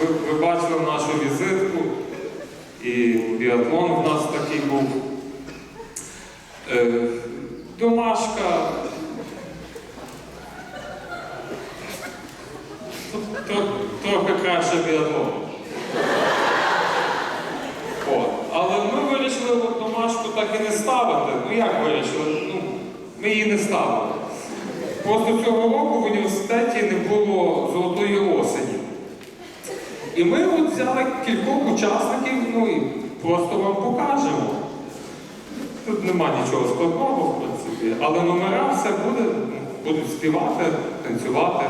ви, ви бачили нашу візитку, і біатлон в нас такий був. Е, домашка. Трохи краще біатлон. От. Але ми вирішили домашку так і не ставити. Ну як вирішили? Ну, ми її не ставили. Просто цього року в університеті не було золотої осені. І ми от взяли кількох учасників, ну і просто вам покажемо. Тут нема нічого складного, в принципі, але номера все буде, будуть співати, танцювати.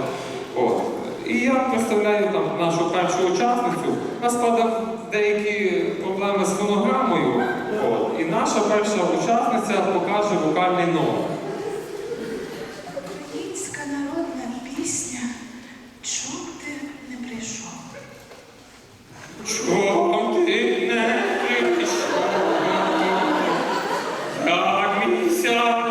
От. І я представляю там нашу першу учасницю. У нас падав деякі проблеми з фонограмою. От. І наша перша учасниця покаже вокальний номер. Як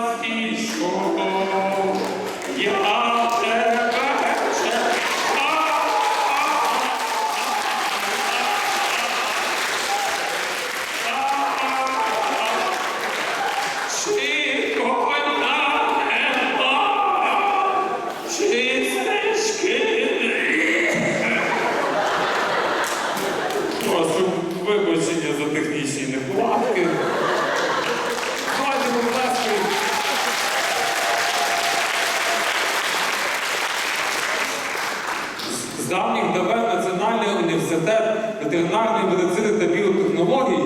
З давніх давен Національний університет ветеринарної медицини та біотехнологій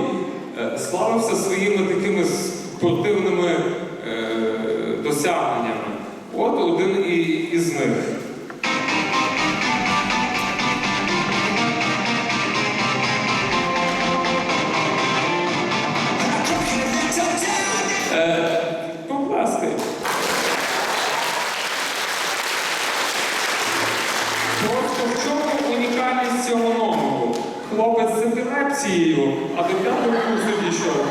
е, славився своїми такими спортивними е, досягненнями. От один із них. Епілепсією, а до п'ятого курсу дійшов.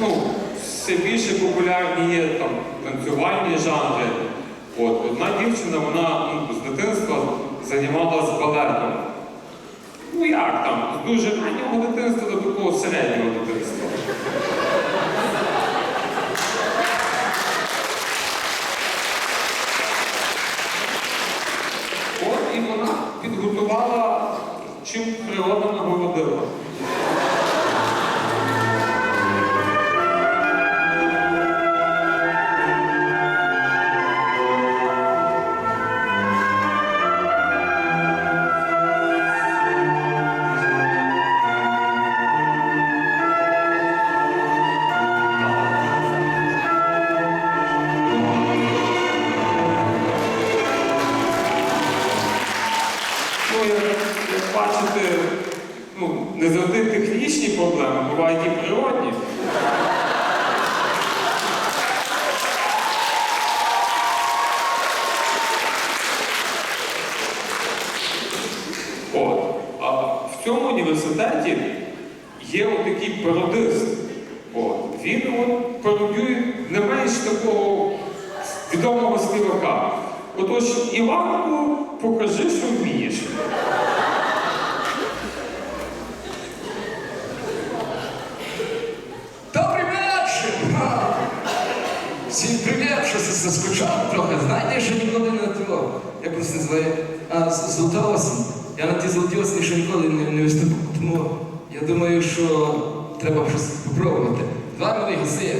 Ну, все більше популярні є там танцювальні жанри. От, одна дівчина, вона ну, з дитинства займалася балетом. Ну як там, з дуже раннього дитинства до такого середнього дитинства. От і вона підготувала, чим природа нагородила. Не завжди технічні проблеми, бувають і природні. От. А в цьому університеті є отакий пародист. От. Він от пародює не менш такого відомого співака. Отож, Іванку, покажи, що вмієш. Всім привіт, що се заскучав трохи. Знаєте, що ніколи не того, як просто називає, золота осінь. Я на тій золотій осені ще ніколи не, не виступав, тому я думаю, що треба щось спробувати. Два нові голоси.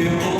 Я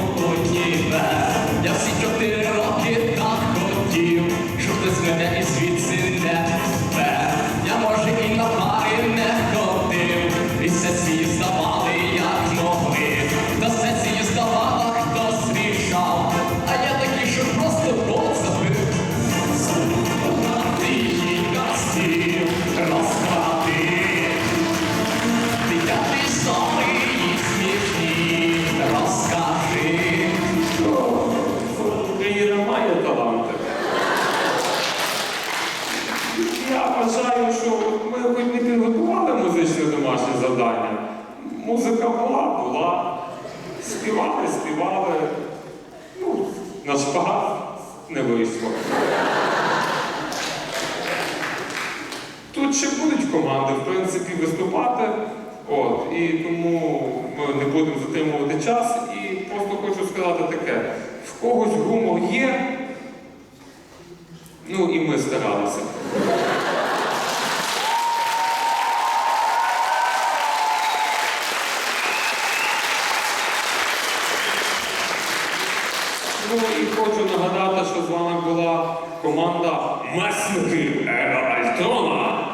Співали, співали. Ну, на не вийшло. Тут ще будуть команди, в принципі, виступати. От, і тому ми не будемо затримувати час. І просто хочу сказати таке: в когось гумор є. Ну і ми старалися. І хочу нагадати, що з вами була команда Месники Ера Альтрона.